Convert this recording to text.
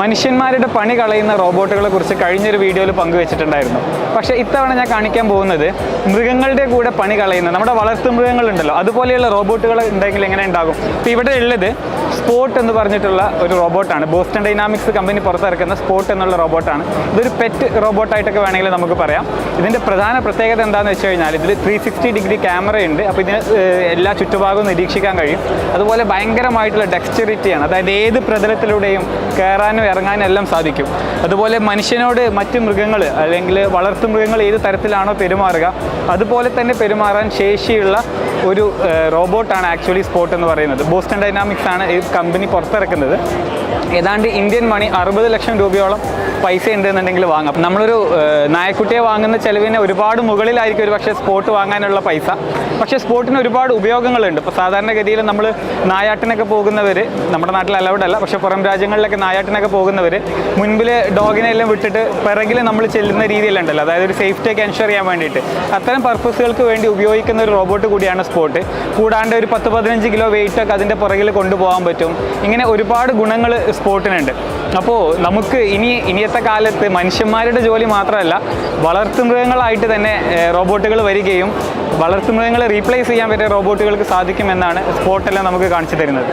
മനുഷ്യന്മാരുടെ പണി കളയുന്ന റോബോട്ടുകളെ കുറിച്ച് കഴിഞ്ഞൊരു വീഡിയോയിൽ പങ്കുവെച്ചിട്ടുണ്ടായിരുന്നു. പക്ഷേ ഇത്തവണ ഞാൻ കാണിക്കാൻ പോകുന്നത് മൃഗങ്ങളുടെ കൂടെ പണി കളയുന്ന നമ്മുടെ വളർത്തു മൃഗങ്ങളുണ്ടല്ലോ. അതുപോലെയുള്ള റോബോട്ടുകൾ ഉണ്ടെങ്കിൽ എങ്ങനെ ഉണ്ടാകും? ഇപ്പോൾ ഇവിടെ ഉള്ളത് സ്പോട്ട് എന്ന് പറഞ്ഞിട്ടുള്ള ഒരു റോബോട്ടാണ്. ബോസ്റ്റൺ ഡൈനാമിക്സ് കമ്പനി പുറത്തിറക്കുന്ന സ്പോട്ട് എന്നുള്ള റോബോട്ടാണ്. ഇതൊരു പെറ്റ് റോബോട്ടായിട്ടൊക്കെ വേണമെങ്കിൽ നമുക്ക് പറയാം. ഇതിന്റെ പ്രധാന പ്രത്യേകത എന്താണെന്ന് വെച്ച് കഴിഞ്ഞാൽ ഇതിൽ ത്രീ സിക്സ്റ്റി ഡിഗ്രി ക്യാമറ ഉണ്ട് അപ്പോൾ ഇതിന് എല്ലാ ചുറ്റുഭാഗവും നിരീക്ഷിക്കാൻ കഴിയും. അതുപോലെ ഭയങ്കരമായിട്ടുള്ള ഡെക്സ്ചറിറ്റിയാണ് അതായത് ഏത് പ്രതലത്തിലൂടെയും കയറാനും ഇറങ്ങാനും എല്ലാം സാധിക്കും. അതുപോലെ മനുഷ്യനോട് മറ്റ് മൃഗങ്ങൾ അല്ലെങ്കിൽ വളർത്തു മൃഗങ്ങൾ ഏത് തരത്തിലാണോ പെരുമാറുക അതുപോലെ തന്നെ പെരുമാറാൻ ശേഷിയുള്ള ഒരു റോബോട്ടാണ് ആക്ച്വലി സ്പോട്ട് എന്ന് പറയുന്നത്. ബോസ്റ്റൺ ഡൈനാമിക്സ് ആണ് ഈ കമ്പനി പുറത്തിറക്കുന്നത്. ഏതാണ്ട് ഇന്ത്യൻ മണി അറുപത് ലക്ഷം രൂപയോളം പൈസ ഉണ്ട് എന്നുണ്ടെങ്കിൽ വാങ്ങാം നമ്മളൊരു നായക്കുട്ടിയെ വാങ്ങുന്ന ചിലവിന് ഒരുപാട് മുകളിലായിരിക്കും ഒരു പക്ഷേ സ്പോട്ട് വാങ്ങാനുള്ള പൈസ. പക്ഷേ സ്പോട്ടിന് ഒരുപാട് ഉപയോഗങ്ങളുണ്ട്. ഇപ്പോൾ സാധാരണഗതിയിൽ നമ്മൾ നായാട്ടിനൊക്കെ പോകുന്നവർ നമ്മുടെ നാട്ടിൽ അലൗഡ് അല്ല പക്ഷേ പുറം രാജ്യങ്ങളിലൊക്കെ നായാട്ടിനൊക്കെ പോകുന്നവർ മുൻപിൽ ഡോഗിനെ എല്ലാം വിട്ടിട്ട് പിറകിൽ നമ്മൾ ചെല്ലുന്ന രീതിയിലുണ്ടല്ലോ. അതായത് ഒരു സേഫ്റ്റി ഒക്കെ എൻഷുർ ചെയ്യാൻ വേണ്ടിയിട്ട്. അത്തരം പർപ്പസുകൾക്ക് വേണ്ടി ഉപയോഗിക്കുന്ന ഒരു റോബോട്ട് കൂടിയാണ് സ്പോട്ട് കൂടാണ്ട് ഒരു പത്ത് പതിനഞ്ച് കിലോ വെയിറ്റ് ഒക്കെ അതിന്റെ പുറകിൽ കൊണ്ടുപോകാൻ പറ്റും. ഇങ്ങനെ ഒരുപാട് ഗുണങ്ങൾ സ്പോട്ടിനുണ്ട് അപ്പോൾ നമുക്ക് ഇനി ഇനിയത്തെ കാലത്ത് മനുഷ്യന്മാരുടെ ജോലി മാത്രമല്ല വളർത്തുമൃഗങ്ങളായിട്ട് തന്നെ റോബോട്ടുകൾ വരികയും വളർത്തുമൃഗങ്ങളെ റീപ്ലേസ് ചെയ്യാൻ പറ്റിയ റോബോട്ടുകൾക്ക് സാധിക്കുമെന്നാണ് സ്പോട്ടെല്ലാം നമുക്ക് കാണിച്ചു തരുന്നത്.